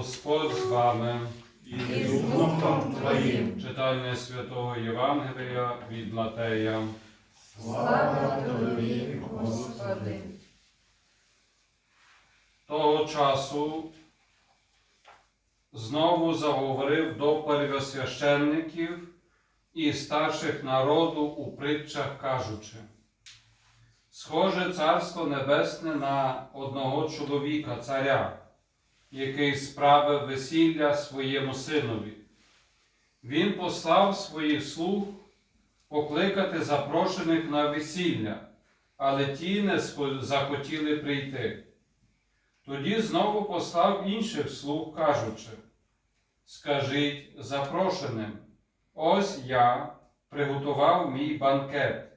Господь з вами. і з Духом Твоїм. Читання святого Євангелія від Матея. Слава Тобі, Господи. Того часу знову заговорив до первосвященників і старших народу у притчах, кажучи. Схоже царство небесне на одного чоловіка, царя, який справив весілля своєму синові. Він послав своїх слуг покликати запрошених на весілля, але ті не захотіли прийти. Тоді знову послав інших слуг, кажучи: Скажіть запрошеним, ось я приготував мій банкет,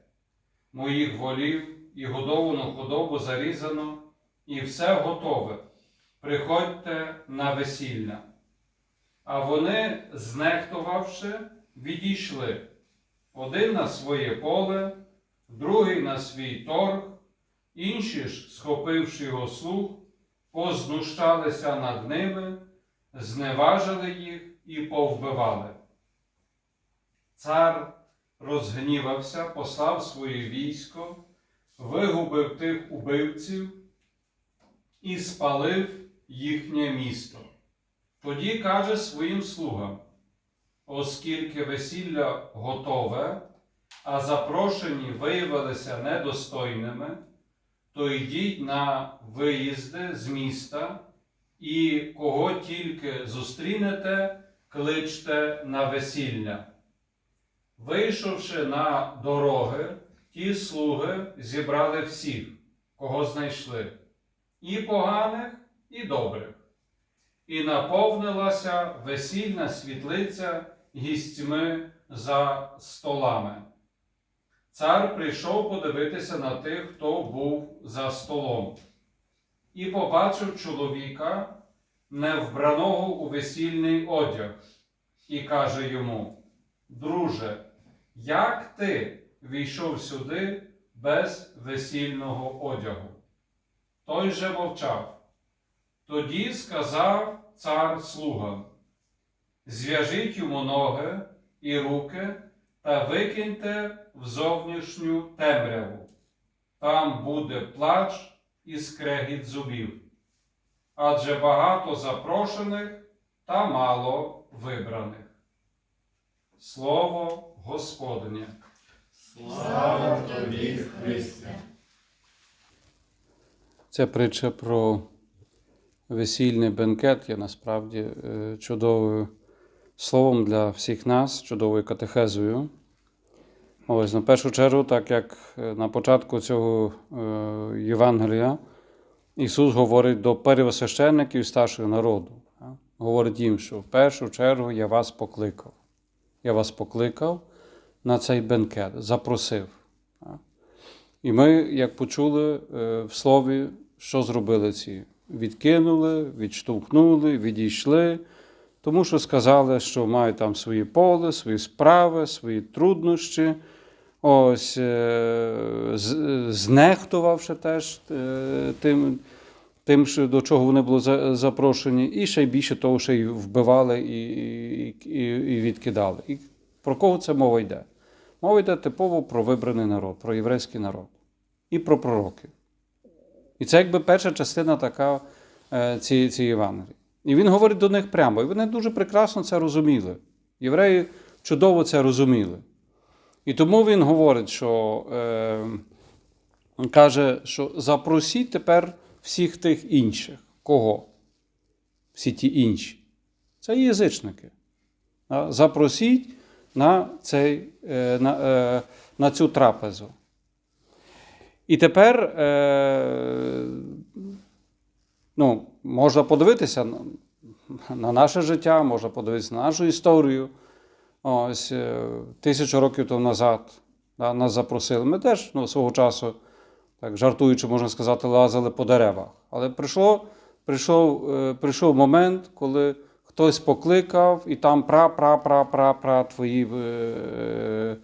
моїх волів і годовану худобу зарізано, і все готове. Приходьте на весілля. А вони, знехтувавши, відійшли один на своє поле, другий на свій торг, інші ж, схопивши його слуг, познущалися над ними, зневажили їх і повбивали. Цар розгнівався, послав своє військо, вигубив тих убивців і спалив їхнє місто. Тоді каже своїм слугам, оскільки весілля готове, а запрошені виявилися недостойними, то йдіть на виїзди з міста і кого тільки зустрінете, кличте на весілля. Вийшовши на дороги, ті слуги зібрали всіх, кого знайшли, і поганих, і добрих. І наповнилася весільна світлиця гістьми за столами. Цар прийшов подивитися на тих, хто був за столом, і побачив чоловіка, невбраного у весільний одяг, і каже йому: Друже, як ти війшов сюди без весільного одягу? Той же мовчав. Тоді сказав цар слугам: Зв'яжіть йому ноги і руки та викиньте в зовнішню темряву. Там буде плач і скрегіт зубів. Адже багато запрошених та мало вибраних. Слово Господнє. Слава Тобі, Христе. Ця притча про весільний бенкет є насправді е, чудовим словом для всіх нас, чудовою катехезою. Ось на першу чергу, так як е, на початку цього е, Євангелія Ісус говорить до первосвященників старшого народу. Говорить їм, що в першу чергу я вас покликав. Я вас покликав на цей бенкет, запросив. І ми, як почули в слові, що зробили ці? Відкинули, відштовхнули, відійшли, тому що сказали, що мають там свої поле, свої справи, свої труднощі. Ось, е, знехтувавши теж е, тим, тим, до чого вони були запрошені, і ще більше того, що й вбивали і, і, і відкидали. І про кого це мова йде? Мова йде типово про вибраний народ, про єврейський народ і про пророків. І це якби перша частина така е, цієї, цієї Євангелії. І він говорить до них прямо, і вони дуже прекрасно це розуміли. Євреї чудово це розуміли. І тому він говорить, що е, каже, що запросіть тепер всіх тих інших. Кого? Всі ті інші. Це язичники. Запросіть на, цей, е, на, е, на цю трапезу. І тепер е, ну, можна подивитися на, на наше життя, можна подивитися на нашу історію. Ось е, тисячу років тому назад да, нас запросили. Ми теж ну, свого часу, так жартуючи, можна сказати, лазили по деревах. Але прийшло, прийшов, е, прийшов момент, коли хтось покликав, і там пра-пра-пра-пра-пра твої е,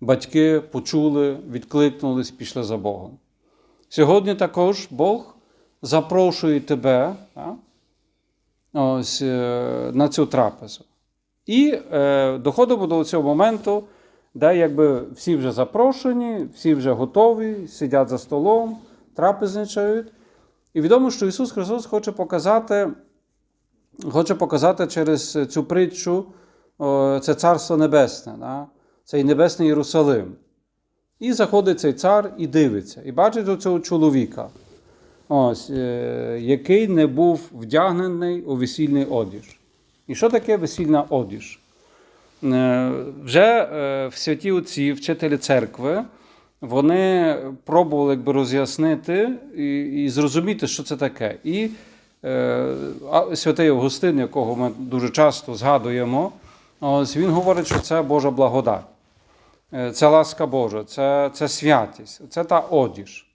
батьки почули, відкликнулись, пішли за Богом. Сьогодні також Бог запрошує тебе, а, ось, е, на цю трапезу. І е, доходимо до цього моменту, де якби всі вже запрошені, всі вже готові, сидять за столом, трапезничають. І відомо, що Ісус Христос хоче показати, хоче показати через цю притчу це Царство Небесне, да? Цей Небесний Єрусалим. І заходить цей цар і дивиться, і бачить цього чоловіка, ось, е, який не був вдягнений у весільний одіж. І що таке весільна одіж? Е, Вже е, в святі отці, вчителі церкви, вони пробували якби, роз'яснити і, і зрозуміти, що це таке. І е, святий Августин, якого ми дуже часто згадуємо, ось він говорить, що це Божа благодать. Е, Це ласка Божа, це, це святість, це та одіж.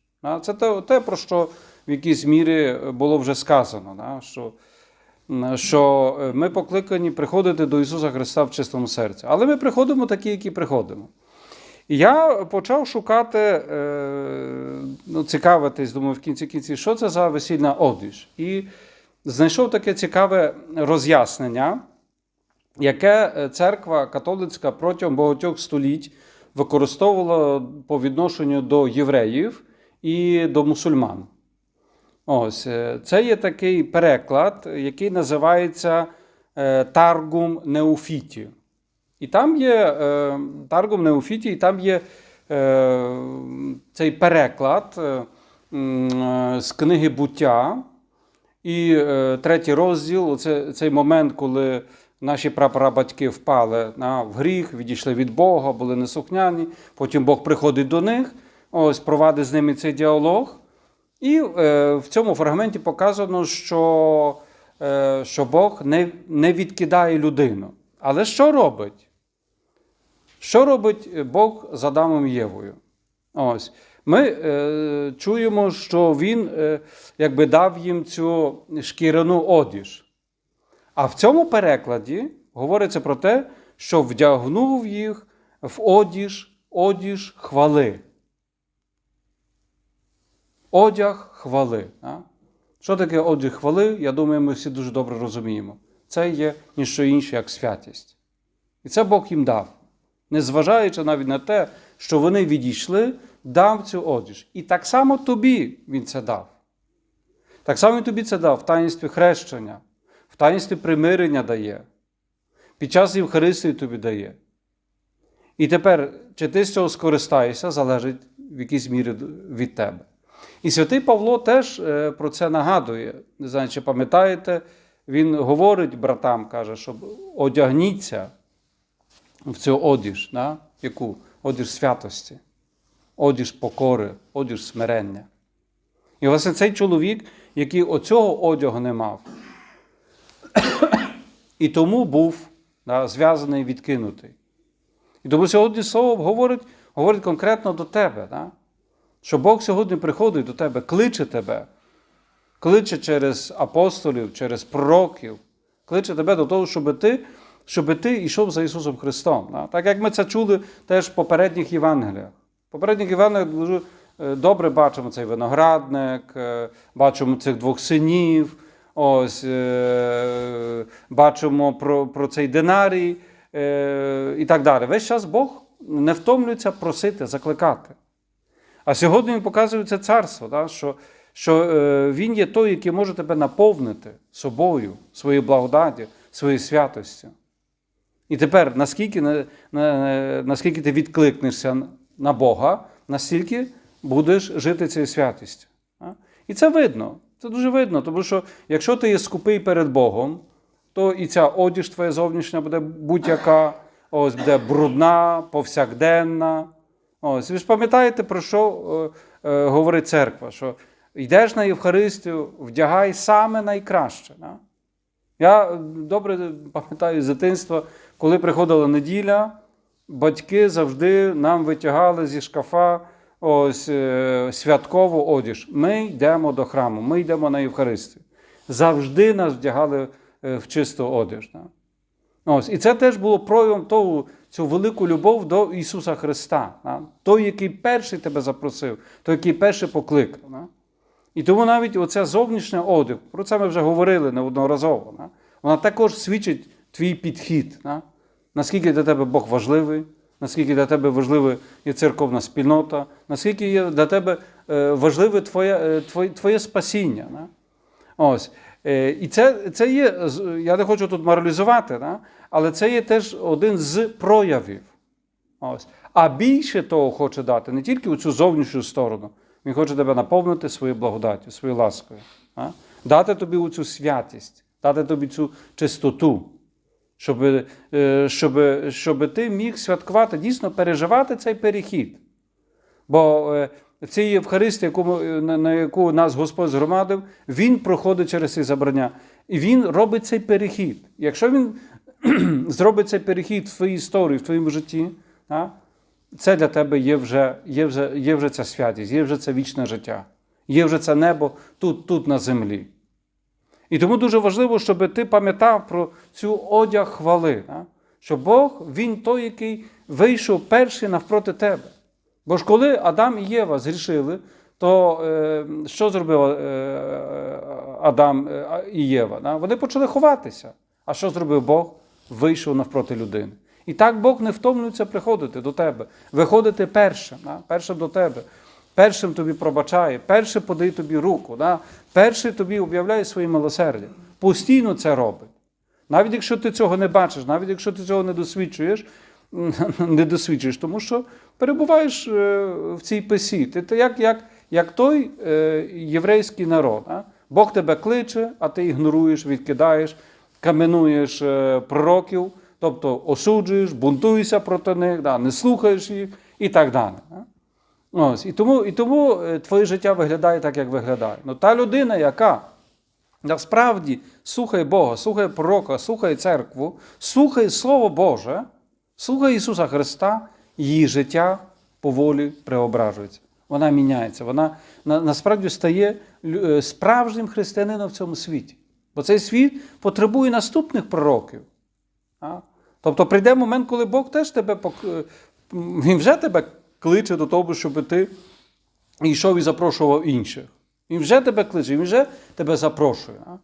Це те, те, про що в якійсь мірі було вже сказано. Що, що е, ми покликані приходити до Ісуса Христа в чистому серці. Але ми приходимо такі, які приходимо. І я почав шукати, е, ну, цікавитись, думаю, в кінці кінці, що це за весільна одіж. І знайшов таке цікаве роз'яснення, яке церква католицька протягом багатьох століть використовувала по відношенню до євреїв і до мусульман. Ось, е, це є такий переклад, який називається е, Таргум Неофіті. І там є е, Таргум Неофіті, і там є цей переклад з книги буття. І третій розділ це цей момент, коли наші прапрабатьки впали на, в гріх, відійшли від Бога, були неслухняні. Потім Бог приходить до них, ось провадить з ними цей діалог. І е, в цьому фрагменті показано, що, е, що Бог не, не відкидає людину. Але що робить? Що робить Бог з Адамом Євою? Ось. Ми е, чуємо, що Він е, якби дав їм цю шкіряну одіж. А в цьому перекладі говориться про те, що вдягнув їх в одіж, одіж хвали. Одяг хвали. Що таке одяг хвали? Я думаю, ми всі дуже добре розуміємо. Це є ніщо інше, як святість. І це Бог їм дав. Незважаючи навіть на те, що вони відійшли, дав цю одіж. І так само тобі Він це дав. Так само він тобі це дав в таїнстві хрещення, в таїнстві примирення дає, під час Євхаристії тобі дає. І тепер, чи ти з цього скористаєшся, залежить в якійсь мірі від тебе. І святий Павло теж е, про це нагадує. Не знаю, чи пам'ятаєте, він говорить братам, каже, щоб одягніться в цю одіж, да? яку? Одіж святості, одіж покори, одіж смирення. І власне цей чоловік, який оцього одягу не мав, і тому був да, зв'язаний відкинутий. І тому сьогодні слово говорить, говорить конкретно до тебе. Да? Що Бог сьогодні приходить до тебе, кличе тебе, кличе через апостолів, через пророків, кличе тебе до того, щоб ти, щоб ти йшов за Ісусом Христом. Да? Так як ми це чули теж в попередніх Євангеліях. В попередніх Євангеліях дуже е, добре бачимо цей виноградник, е, бачимо цих двох синів, ось, е, бачимо про, про цей динарій е, і так далі. Весь час Бог не втомлюється просити, закликати. А сьогодні він показує це царство, да? що, що е, він є той, який може тебе наповнити собою, своєю благодаті, своєю святостю. І тепер, наскільки, на, на, наскільки ти відкликнешся на Бога, настільки будеш жити цією святістю. І це видно. Це дуже видно, тому що якщо ти є скупий перед Богом, то і ця одіж твоя зовнішня буде будь-яка, ось буде брудна, повсякденна. Ось, ви ж пам'ятаєте, про що е, е, говорить церква? Що йдеш на Євхаристію, вдягай саме найкраще. Да? Я добре пам'ятаю з дитинства, коли приходила неділя, батьки завжди нам витягали зі шкафа ось, е, святкову одіж. Ми йдемо до храму, ми йдемо на Євхаристію. Завжди нас вдягали е, в чисту одіж. Ось, і це теж було проявом того, цю велику любов до Ісуса Христа. Той, який перший тебе запросив, той, який перший покликав. І тому навіть оця зовнішня одяг, про це ми вже говорили неодноразово. Вона також свідчить твій підхід. Наскільки для тебе Бог важливий, наскільки для тебе важлива є церковна спільнота, наскільки є для тебе е, важливе твоє, е, твоє, твоє спасіння. Да? Ось. Е, І це, це є, я не хочу тут моралізувати, да? але це є теж один з проявів. Ось. А більше того хоче дати не тільки у цю зовнішню сторону. Він хоче тебе наповнити своєю благодаттю, своєю ласкою. А? Дати тобі цю святість, дати тобі цю чистоту, щоб, е, щоб, щоб ти міг святкувати, дійсно переживати цей перехід. Бо е, в цій Євхаристії, яку, е, на, яку нас Господь згромадив, Він проходить через ці забрання. І Він робить цей перехід. Якщо він зробить цей перехід в твоїй історії, в твоєму житті, це для тебе є вже, є, вже, є вже ця святість, є вже це вічне життя, є вже це небо тут, тут на землі. І тому дуже важливо, щоб ти пам'ятав про цю одяг хвали, що Бог, Він той, який вийшов перший навпроти тебе. Бо ж коли Адам і Єва зрішили, то е, що зробив е, Адам е, і Єва? Вони почали ховатися. А що зробив Бог? Вийшов навпроти людини. І так Бог не втомлюється приходити до тебе, виходити першим, першим до тебе, першим тобі пробачає, першим подає тобі руку, да? перший тобі об'являє своє милосердя. Постійно це робить. Навіть якщо ти цього не бачиш, навіть якщо ти цього не досвідчуєш, не досвідчуєш, тому що перебуваєш е, в цій писі. Ти, ти як, як, як той е, єврейський народ. А? Бог тебе кличе, а ти ігноруєш, відкидаєш, каменуєш е, пророків, тобто осуджуєш, бунтуєшся проти них, да, не слухаєш їх і так далі. Ось, і тому, і тому е, твоє життя виглядає так, як виглядає. Ну, та людина, яка насправді слухає Бога, слухає пророка, слухає церкву, слухає Слово Боже, слухає Ісуса Христа, її життя поволі преображується. Вона міняється, вона на, насправді стає е, справжнім християнином в цьому світі. Бо цей світ потребує наступних пророків. А? Тобто прийде момент, коли Бог теж тебе пок- е, Він вже тебе кличе до того, щоб ти йшов і запрошував інших. Він вже тебе кличе, він вже тебе запрошує. А,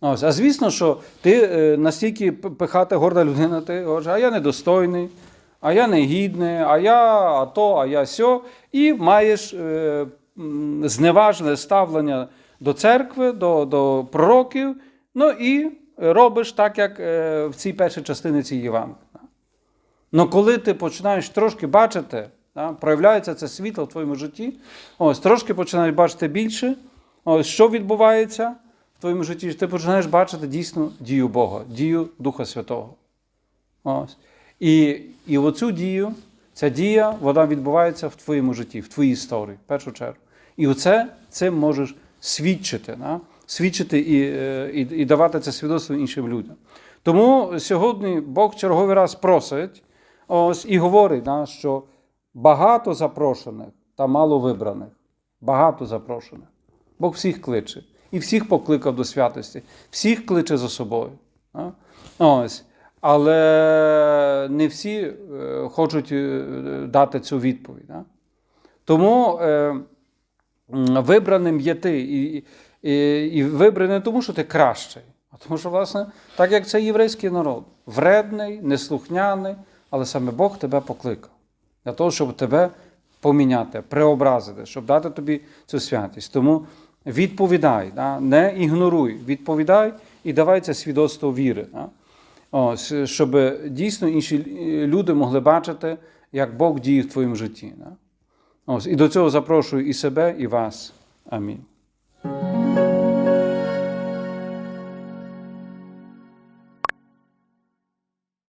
Ось, а звісно, що ти е, настільки пихата горда людина, ти говориш, а я недостойний, а я негідний, а я а то, а я сьо, і маєш е, зневажне ставлення до церкви, до, до пророків, ну і робиш так, як е, в цій першій частині цієї Євангелії. Ну, коли ти починаєш трошки бачити, да, проявляється це світло в твоєму житті, ось трошки починаєш бачити більше, ось що відбувається в твоєму житті, ти починаєш бачити дійсно дію Бога, дію Духа Святого. Ось. І, і оцю дію, ця дія, вона відбувається в твоєму житті, в твоїй історії, в першу чергу. І оце цим можеш свідчити, да? свідчити і, е, і, і давати це свідоцтво іншим людям. Тому сьогодні Бог черговий раз просить ось, і говорить, да, що багато запрошених та мало вибраних. Багато запрошених. Бог всіх кличе. І всіх покликав до святості, всіх кличе за собою. Ось. Але не всі е, хочуть е, дати цю відповідь. Тому е, вибраним є ти. І, і вибраний не тому, що ти кращий, а тому, що, власне, так як це єврейський народ, вредний, неслухняний, але саме Бог тебе покликав для того, щоб тебе поміняти, преобразити, щоб дати тобі цю святість. Тому відповідай, да? не ігноруй, відповідай і давай це свідоцтво віри. Да? Ось, щоб дійсно інші люди могли бачити, як Бог діє в твоєму житті. Да? Ось, і до цього запрошую і себе, і вас. Амінь.